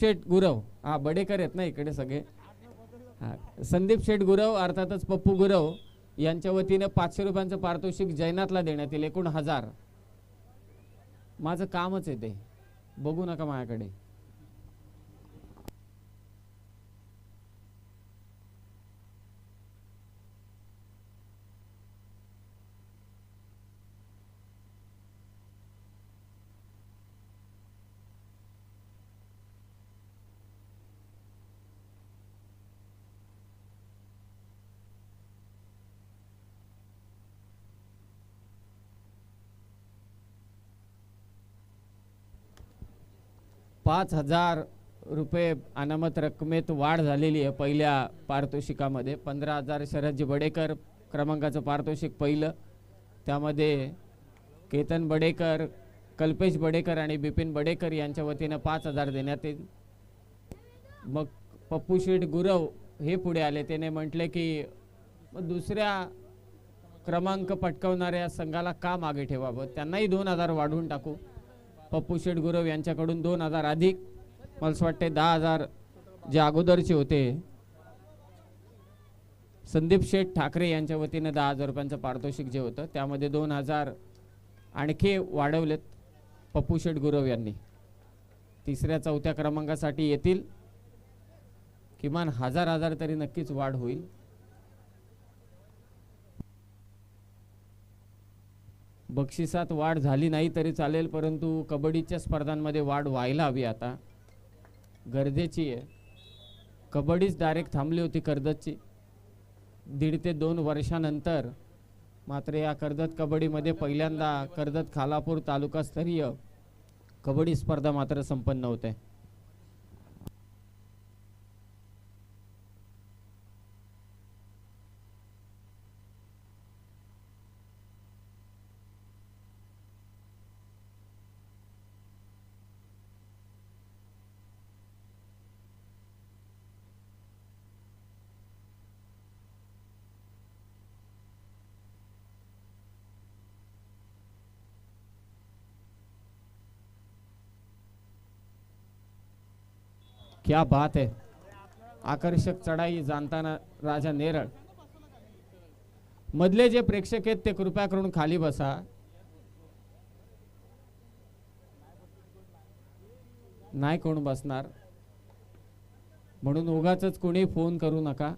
शेठ गुरव. हा बडेकर आहेत ना इकडे सगळे. हा संदीप शेठ गुरव अर्थातच पप्पू गुरव यांच्या वतीने पाचशे रुपयांचं पारितोषिक जैनातला देण्यात येईल एकूण हजार. माझं कामच आहे ते. बघू नका माझ्याकडे. पाच हजार रुपये अनामत रकमेत वाढ झालेली आहे पहिल्या पारितोषिकामध्ये. पंधरा हजार शरदजी बडेकर क्रमांकाचं पारितोषिक पहिलं. त्यामध्ये केतन बडेकर कल्पेश बडेकर आणि बिपिन बडेकर यांच्या वतीनं पाच हजार देण्यात येईल. मग पप्पू शेठ गुरव हे पुढे आले. त्याने म्हटले की दुसऱ्या क्रमांक पटकवणाऱ्या संघाला का मागे ठेवावं? त्यांनाही दोन हजार वाढवून टाकू. पप्पू शेठ गुरव यांच्याकडून दोन हजार अधिक. मला असं वाटते दहा हजार जे अगोदरचे होते. संदीप शेठ ठाकरे यांच्या वतीनं दहा हजार रुपयांचं पारितोषिक जे होतं त्यामध्ये दोन हजार आणखी वाढवलेत पप्पू शेठ गुरव यांनी. तिसऱ्या चौथ्या क्रमांकासाठी येतील. किमान हजार हजार तरी नक्कीच वाढ होईल. बक्षिसात वाढ झाली नाही तरी चालेल परंतु कबड्डीच्या स्पर्धांमध्ये वाढ व्हायला हवी आता. गरजेची आहे. कबड्डीच डायरेक्ट थांबली होती कर्जतची. दीड ते दोन वर्षानंतर मात्र या कर्जत कबड्डीमध्ये पहिल्यांदा कर्जत खालापूर तालुकास्तरीय कबड्डी स्पर्धा मात्र संपन्न होते. क्या बात है। आकर्षक चढाई जाणताना राजा नेरळ। मधले जे प्रेक्षक आहेत ते कृपया करून खाली बसा। नाही कोण बसणार। म्हणून उगाच कोणी फोन करू नका।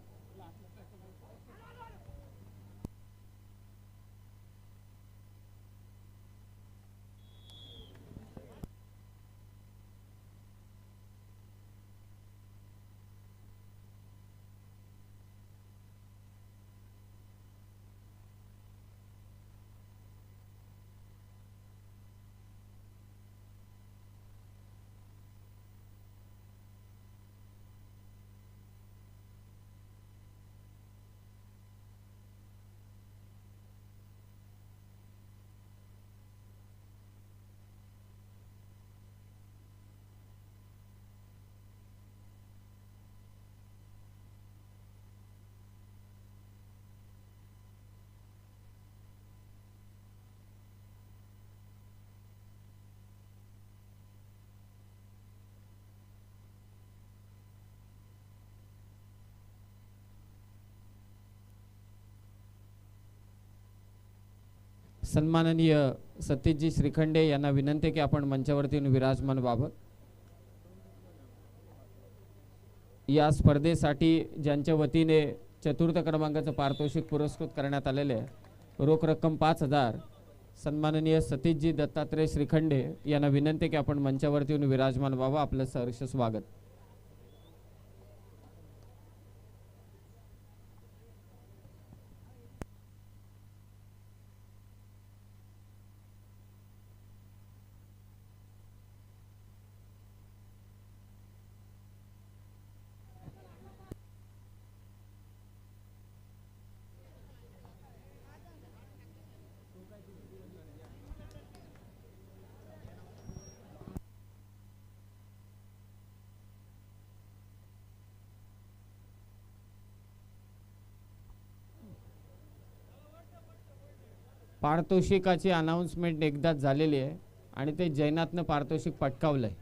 सन्माननीय सतीशजी श्रीखंडे यांना विनंती की आपण मंचावरती विराजमान व्हावं. या स्पर्धेसाठी ज्यांच्या वतीने चतुर्थ क्रमांकाचं पारितोषिक पुरस्कृत करण्यात आलेले आहे रोख रक्कम पाच हजार सन्माननीय सतीशजी दत्तात्रय श्रीखंडे यांना विनंती की आपण मंचावरती येऊन विराजमान व्हावं. आपलं सहर्ष स्वागत. पारितोषिकाची अनाऊन्समेंट एकदाच झालेली आहे आणि ते जैनातनं पारितोषिक पटकावलं आहे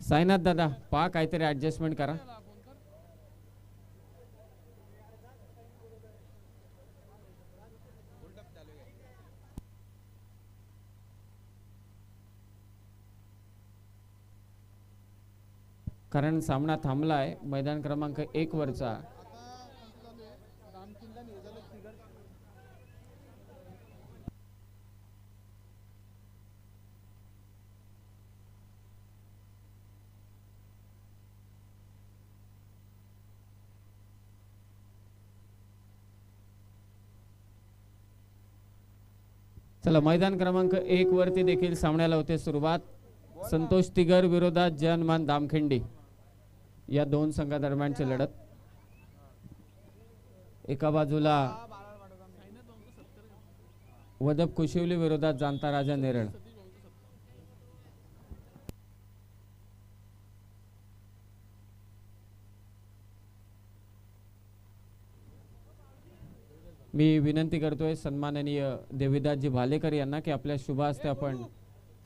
साईनाथ दादा पहा काहीतरी ॲडजस्टमेंट करा. कारण सामना थांबला आहे मैदान क्रमांक एक वरचा. चला मैदान क्रमांक एक वरती देखील सामन्याला होते सुरुवात. संतोष तिगर विरोधात जनमान दामखिंडी. या दोन संघादरम्यानची लढत. एका बाजूला वदब कुशिवली विरोधात जाणता राजा नेरळ. मी विनंती करतोय सन्माननीय देविदासजी भालेकर यांना की आपल्या शुभ हस्ते आपण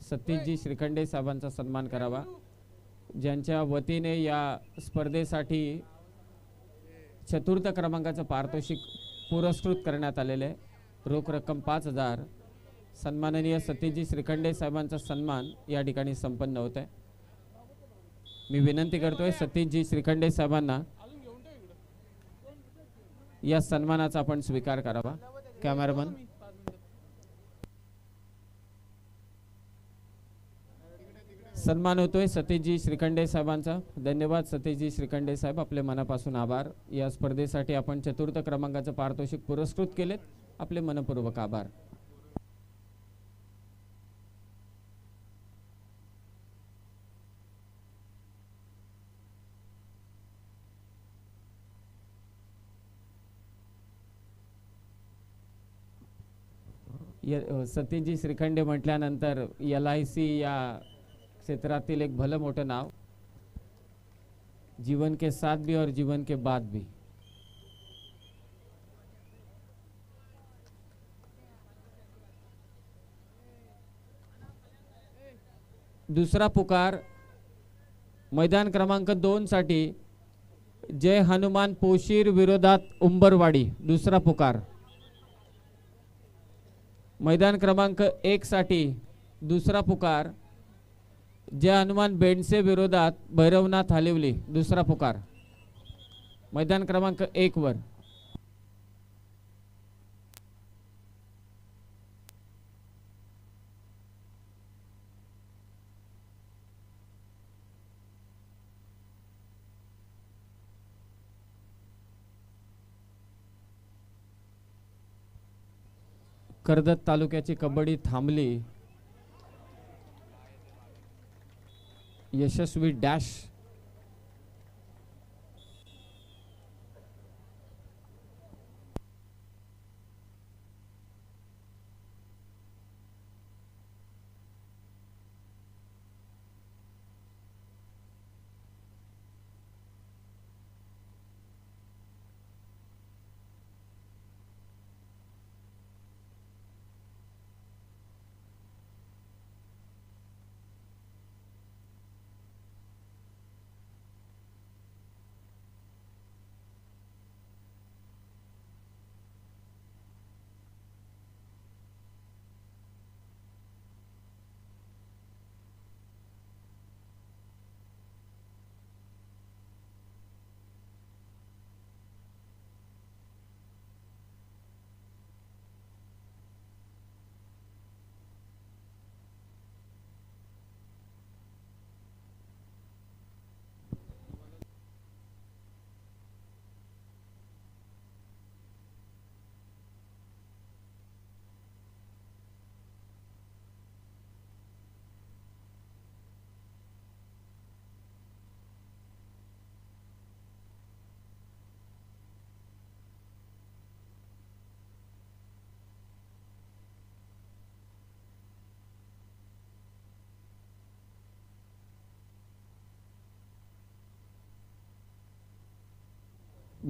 सतीशजी श्रीखंडे साहेबांचा सन्मान करावा. ज्यांच्या वतीने या स्पर्धेसाठी चतुर्थ क्रमांकाचं पारितोषिक पुरस्कृत करण्यात आलेलं आहे. रोख रक्कम पाच हजार. सन्माननीय सतीशजी श्रीखंडे साहेबांचा सन्मान या ठिकाणी संपन्न होत आहे. मी विनंती करतोय सतीशजी श्रीखंडे साहेबांना या सन्मानाचा आपण स्वीकार करावा. कॅमेरामन. सन्मान होतोय सतीशजी श्रीखंडे साहेबांचा. धन्यवाद सतीशजी श्रीखंडे साहेब आपले मनापासून आभार. या स्पर्धेसाठी आपण चतुर्थ क्रमांकाचं पारितोषिक पुरस्कृत केलेत. आपले मनपूर्वक आभार. सतीशजी श्रीखंडे म्हटल्यानंतर एल आय सी या क्षेत्रातील एक भलं मोठं नाव. जीवन के साथ भी और जीवन के बाद भी. दुसरा पुकार मैदान क्रमांक दोन साठी जय हनुमान पोशीर विरोधात उंबरवाडी. दुसरा पुकार मैदान क्रमांक एक साठी दुसरा पुकार जय हनुमान बेंडसे विरोधात भैरवनाथ हालिवली दुसरा पुकार. मैदान क्रमांक एक वर. कर्जत तालुक्याची कबड्डी थांबली. यशस्वी डॅश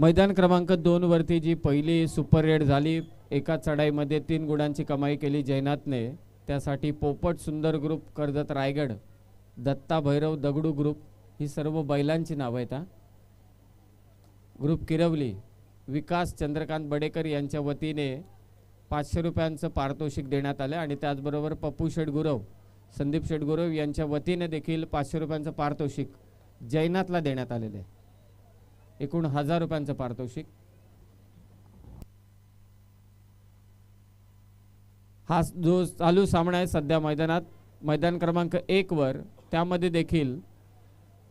मैदान क्रमांक दोन वरती जी पहिली सुपर रेड झाली एका चढाईमध्ये तीन गुणांची कमाई केली जैनातने त्यासाठी पोपट सुंदर ग्रुप कर्जत रायगड दत्ता भैरव दगडू ग्रुप ही सर्व बैलांची नावं आहेत हा. ग्रुप किरवली विकास चंद्रकांत बडेकर यांच्या वतीने पाचशे रुपयांचं पारितोषिक देण्यात आलं आणि त्याचबरोबर पप्पू शेठ गुरव संदीप शेटगुरव यांच्या वतीने देखील पाचशे रुपयांचं पारितोषिक जैनातला देण्यात आलेलं आहे. एकूण हजार रुपयांचं पारितोषिक. हा जो चालू सामना आहे सध्या मैदानात मैदान क्रमांक एक वर त्यामध्ये देखील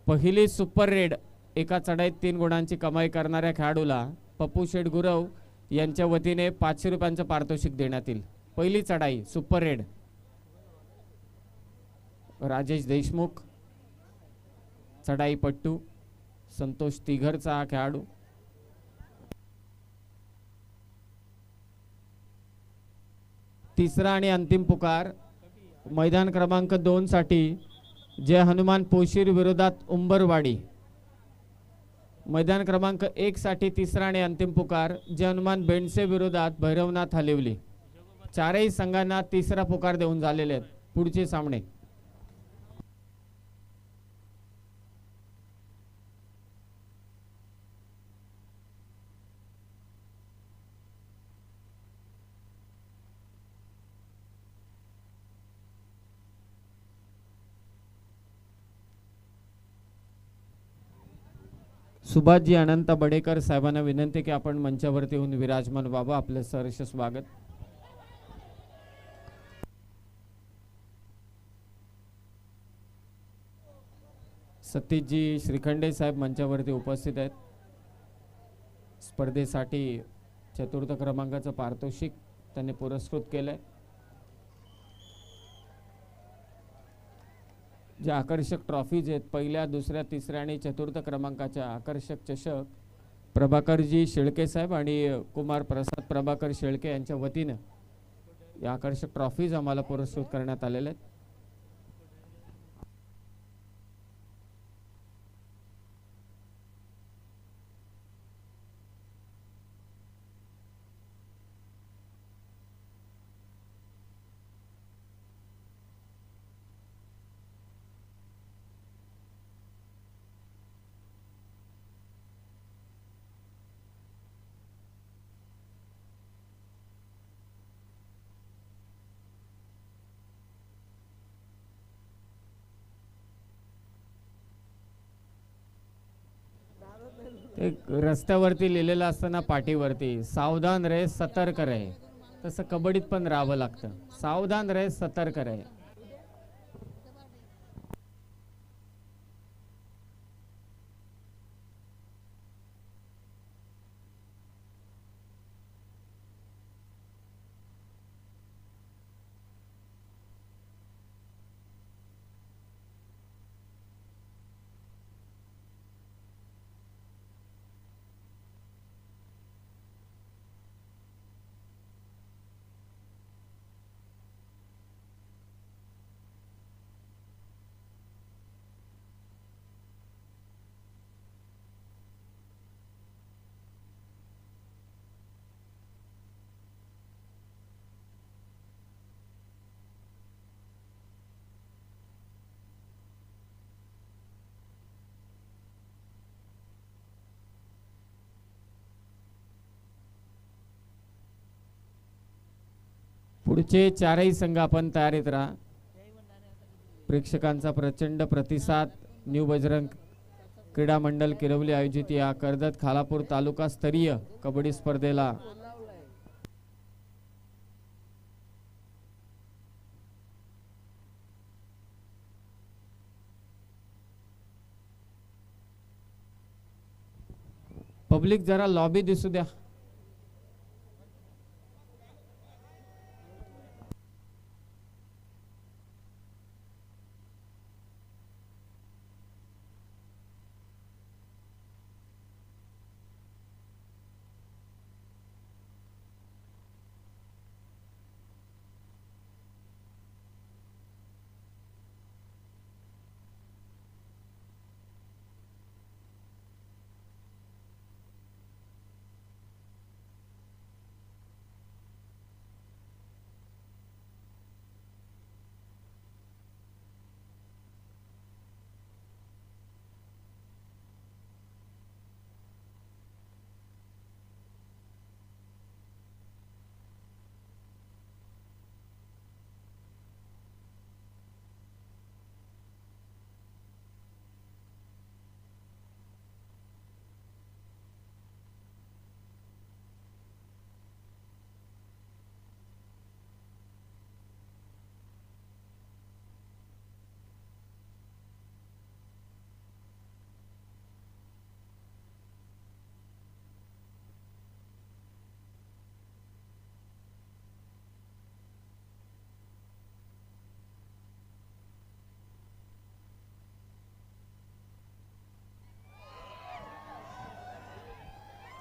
पहिली सुपर रेड एका चढाईत तीन गुणांची कमाई करणाऱ्या खेळाडूला पप्पू शेठ गुरव यांच्या वतीने पाचशे रुपयांचं पारितोषिक देण्यात येईल. पहिली चढाई सुपर रेड. राजेश देशमुख. चढाई पट्टू. संतोष तिघरचा हा खेळाडू. तिसरा आणि अंतिम पुकार मैदान क्रमांक दोन साठी जय हनुमान पोशीर विरोधात उंबरवाडी. मैदान क्रमांक एक साठी तिसरा आणि अंतिम पुकार जय हनुमान बेंडसे विरोधात भैरवनाथ हलिवली. चारही संघांना तिसरा पुकार देऊन झालेले आहेत पुढचे सामने. सुभाषजी अनंत बडेकर साहेबांना विनंती की आपण मंचावरती येऊन विराजमान व्हावं. आपलं सहर्ष स्वागत. सतीशजी श्रीखंडे साहेब मंचावरती उपस्थित आहेत. स्पर्धेसाठी चतुर्थ क्रमांकाचं पारितोषिक त्यांनी पुरस्कृत केलं आहे ज्या आकर्षक ट्रॉफीज आहेत पहिल्या दुसऱ्या तिसऱ्या आणि चतुर्थ क्रमांकाच्या आकर्षक चषक प्रभाकरजी शेळके साहेब आणि कुमार प्रसाद प्रभाकर शेळके यांच्या वतीनं या आकर्षक ट्रॉफीज आम्हाला पुरस्कृत करण्यात आलेल्या आहेत. एक रस्त्यावरती लिहिलेलं असतं ना पाठीवरती सावधान रे सतर्क रे तसं कबड्डीत पण राहावं लागतं. सावधान रे सतर्क रे पुढचे चारही संघ आपण तयारीत राहा. प्रेक्षकांचा प्रचंड प्रतिसाद. न्यू बजरंग क्रीडा मंडल किरवली आयोजित या कर्जत खालापूर तालुका स्तरीय कबड्डी स्पर्धेला. पब्लिक जरा लॉबी दिसू द्या.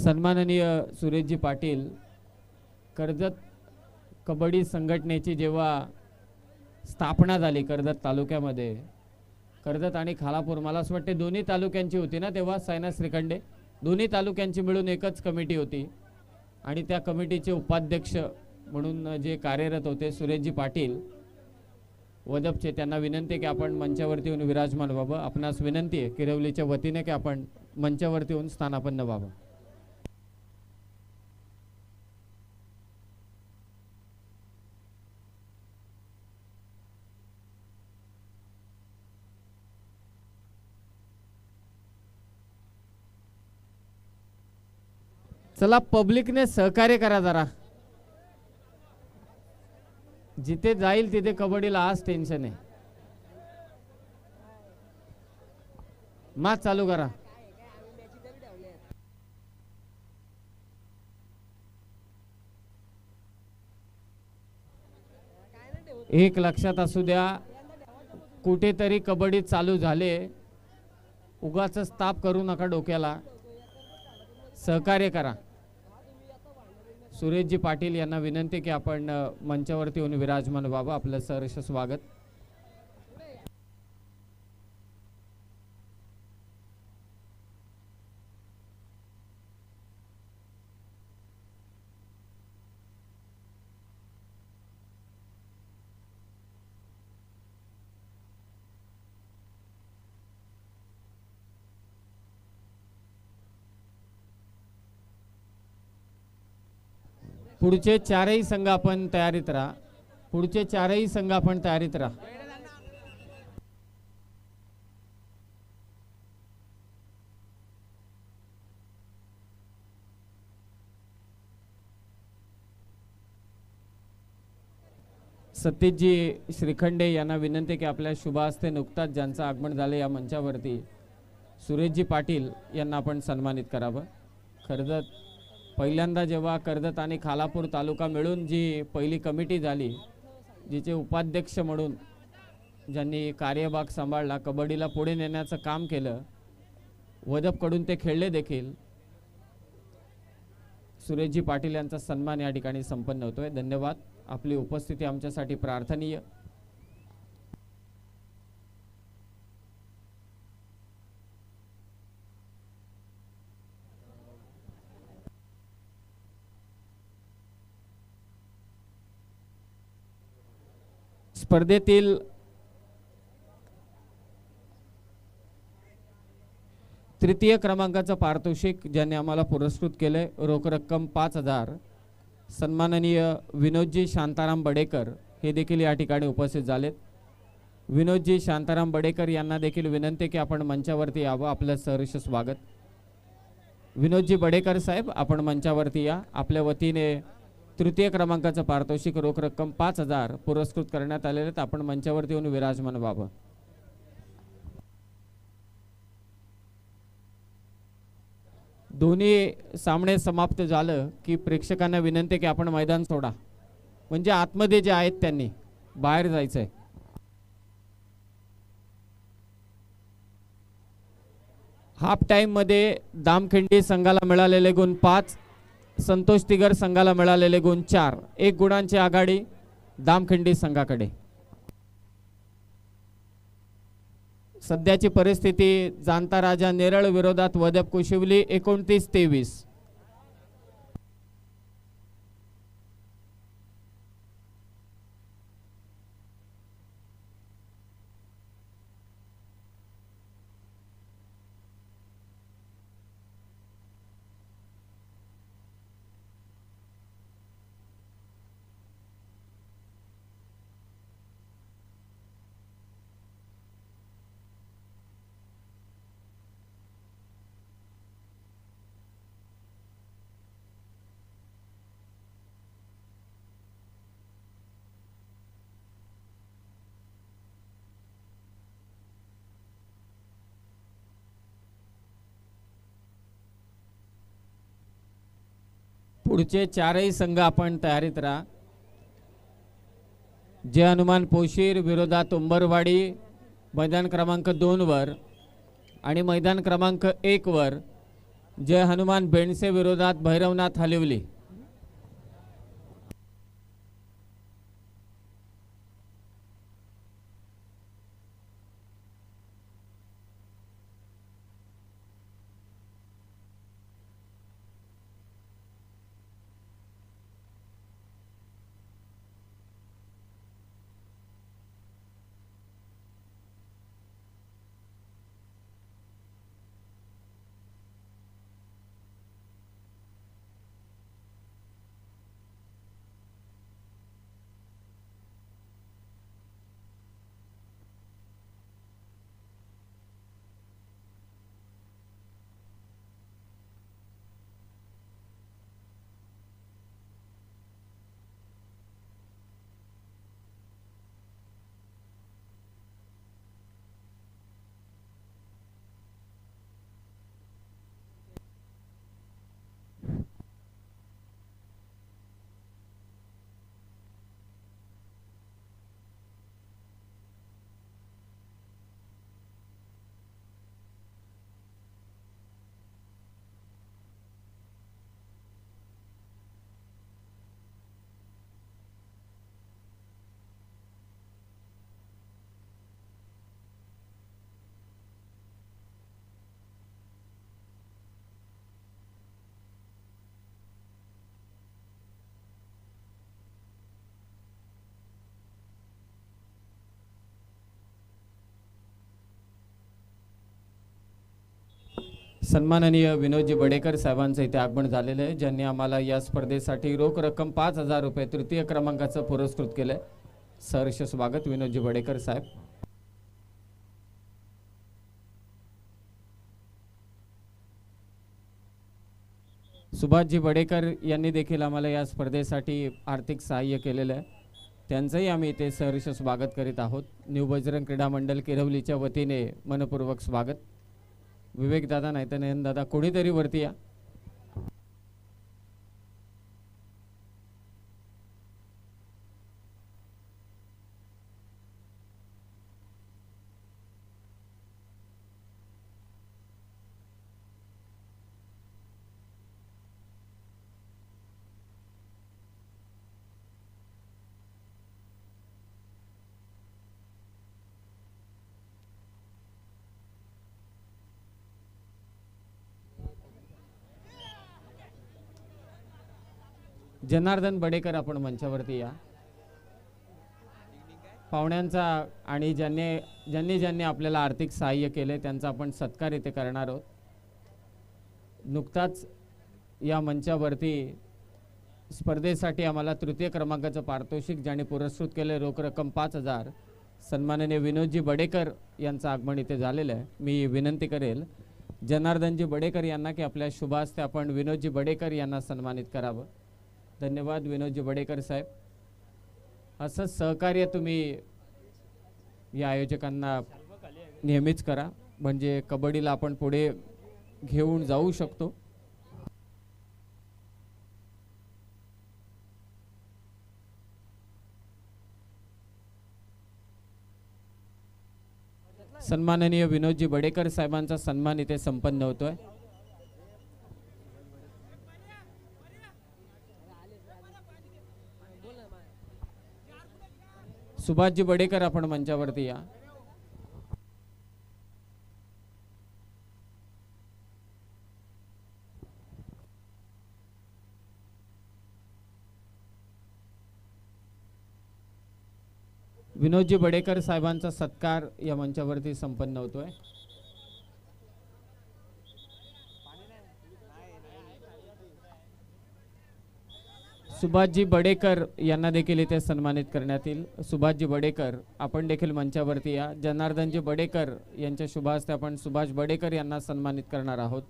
सन्माननीय सुरेशजी पाटील कर्जत कबड्डी संघटनेची जेव्हा स्थापना झाली कर्जत तालुक्यामध्ये कर्जत आणि खालापूर मला असं वाटते दोन्ही तालुक्यांची होती ना तेव्हा सायना श्रीखंडे? दोन्ही तालुक्यांची मिळून एकच कमिटी होती आणि त्या कमिटीचे उपाध्यक्ष म्हणून जे कार्यरत होते सुरेशजी पाटील वदपचे त्यांना विनंती आहे की आपण मंचावरती येऊन विराजमान व्हावं. आपणास विनंती आहे किरवलीच्या वतीने की आपण मंचावरती येऊन स्थानापन्न व्हावं. चला पब्लिकने सहकार्य करा जरा. जिथे जाईल तिथे कबड्डीला आज टेन्शन आहे. मात चालू करा. एक लक्षात असू द्या कुठेतरी कबड्डी चालू झाले उगाच ताप करू नका डोक्याला. सहकार्य करा. सुरेशजी पाटील यांना विनंती की आपण मंचावरती येऊन विराजमान व्हावं. आपलं सहर्ष स्वागत. पुढचे चारही संघ आपण तयारीत राहा. पुढचे चारही संघ आपण तयारीत राहा. सतीशजी श्रीखंडे यांना विनंती की आपल्या शुभास्ते नुकताच ज्यांचं आगमन झालं या मंचावरती सुरेशजी पाटील यांना आपण सन्मानित करावं. कर्जत पहिल्यांदा जेव्हा कर्जत आणि खालापूर तालुका मिळून जी पहिली कमिटी झाली जिचे उपाध्यक्ष म्हणून ज्यांनी कार्यभाग सांभाळला कबड्डीला पुढे नेण्याचं काम केलं वदपकडून ते खेळले देखील. सुरेशजी पाटील यांचा सन्मान या ठिकाणी संपन्न होतोय. धन्यवाद. आपली उपस्थिती आमच्यासाठी प्रार्थनीय. स्पर्धेतील तृतीय क्रमांकाचं पारितोषिक ज्यांनी आम्हाला पुरस्कृत केलंय रोख रक्कम पाच हजार. सन्माननीय विनोदजी शांताराम बडेकर हे देखील या ठिकाणी उपस्थित झालेत. विनोदजी शांताराम बडेकर यांना देखील विनंती की आपण मंचावरती यावं आपलं सहर्ष स्वागत. विनोदजी बडेकर साहेब आपण मंचावरती या. आपल्या वतीने तृतीय क्रमांकाचं पारितोषिक रोख रक्कम पाच हजार पुरस्कृत करण्यात आलेले आहेत आपण मंचावरती येऊन विराजमान व्हावं. दोन्ही सामने समाप्त झालं की प्रेक्षकांना विनंती की आपण मैदान सोडा. म्हणजे आतमध्ये जे आहेत त्यांनी बाहेर जायचंय. हाफ टाइममध्ये दामखिंडी संघाला मिळालेले गुण पाच संतोष तिगर संघाला मिळालेले गुण चार. एक गुणांची आघाडी दामखिंडी संघाकडे. सध्याची परिस्थिती जाणता राजा नेरळ विरोधात वदप कुशिवली एकोणतीस तेवीस. पुढचे चारही संघ आपण तयारीत राहा. जय हनुमान पोशीर विरोधात उंबरवाडी मैदान क्रमांक दोनवर आणि मैदान क्रमांक एकवर जय हनुमान बेणसे विरोधात भैरवनाथ हलिवली. सन्माननीय विनोदजी बडेकर साहेबांचं इथे आगमन झालेलं आहे ज्यांनी आम्हाला या स्पर्धेसाठी रोख रक्कम पाच हजार रुपये तृतीय क्रमांकाचं पुरस्कृत केलं आहे सहर्ष स्वागत विनोदजी बडेकर साहेब. सुभाषजी बडेकर यांनी देखील आम्हाला या स्पर्धेसाठी आर्थिक सहाय्य केलेलं आहे. त्यांचंही आम्ही इथे सहर्ष स्वागत करीत आहोत. न्यू बजरंग क्रीडा मंडल किरवलीच्या वतीने मनपूर्वक स्वागत. विवेक दादा नाही तर नयन दादा कोणीतरी वरती या. जनार्दन बडेकर आपण मंचावरती या. पाहुण्यांचा आणि ज्यांनी ज्यांनी ज्यांनी आपल्याला आर्थिक सहाय्य केले त्यांचा आपण सत्कार इथे करणार आहोत. नुकताच या मंचावरती स्पर्धेसाठी आम्हाला तृतीय क्रमांकाचं पारितोषिक ज्याने पुरस्कृत केले रोख रक्कम पाच हजार. सन्माननीय विनोदजी बडेकर यांचं आगमन इथे झालेलं आहे. मी विनंती करेल जनार्दनजी बडेकर यांना की आपल्या शुभास्ते आपण विनोदजी बडेकर यांना सन्मानित करावं. धन्यवाद विनोदजी बडेकर साहेब. असं सहकार्य तुम्ही या आयोजकांना नेहमीच करा. म्हणजे कबड्डीला आपण पुढे घेऊन जाऊ शकतो. सन्माननीय विनोदजी बडेकर साहेबांचा सन्मान इथे संपन्न होतोय. सुभाषजी बडेकर आपण मंचावरती या. विनोदजी बडेकर साहेबांचा सत्कार या मंचावरती संपन्न होतोय. सुभाषजी बडेकर यांना देखील इथे सन्मानित करण्यात येईल. सुभाषजी बडेकर आपण देखील मंचावरती या. जनार्दनजी बडेकर यांच्या शुभास्ते आपण सुभाष बडेकर यांना सन्मानित करणार आहोत.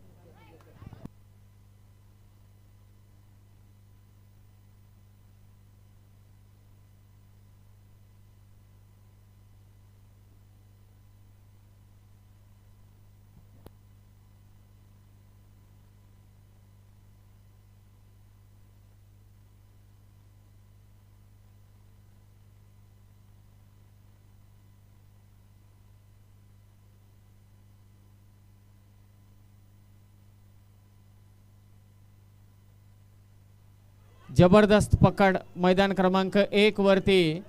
जबरदस्त पकड मैदान क्रमांक एक वरती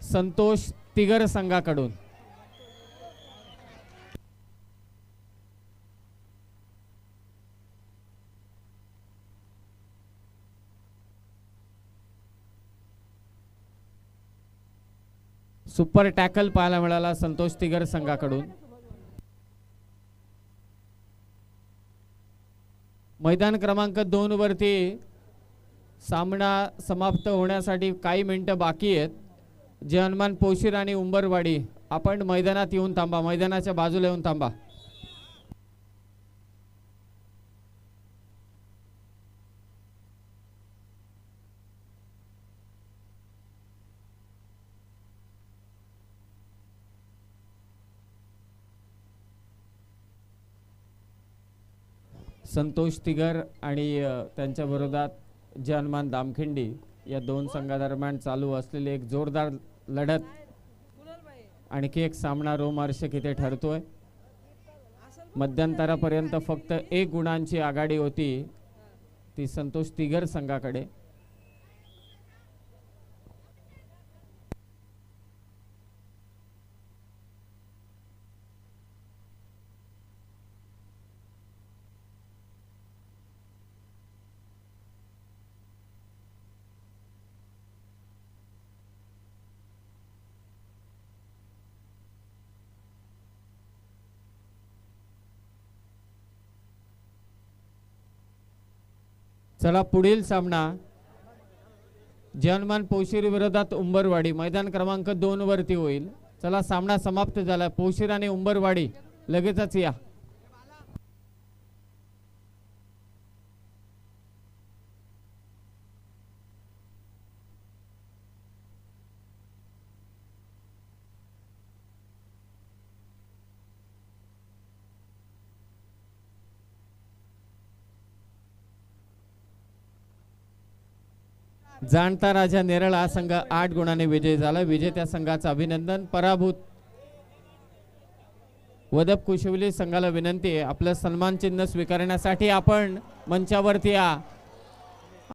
संतोष तिगर संघाकडून. सुपर टॅकल पाहायला मिळाला संतोष तिगर संघाकडून. मैदान क्रमांक दोन वरती सामना समाप्त होण्यासाठी काही मिनटं बाकी आहेत. जे हनुमान पोशीर आणि उंबरवाडी. आपण मैदानात येऊन थांबा. मैदानाच्या बाजूला येऊन थांबा. संतोष तिगर आणि त्यांच्या विरोधात जे हनुमान दामखिंडी या दोन संघादरम्यान चालू असलेली एक जोरदार लढत आणखी एक सामना रोमहर्षक इथे ठरतोय. मध्यंतरापर्यंत फक्त एक गुणांची आघाडी होती ती संतोष तिगर संघाकडे. चला पुढील सामना. जनमान पोशीर विरोधात उंबरवाडी. मैदान क्रमांक दोन वरती होईल. चला सामना समाप्त झाला. पोशीर आणि उंबरवाडी लगेचच या. जाणता राजा नेरळ हा संघ आठ गुणाने विजयी झाला. विजेत्या संघाचं अभिनंदन. पराभूत वदप कुशवली संघाला विनंती आहे. आपलं सन्मान चिन्ह स्वीकारण्यासाठी आपण मंचावरती या.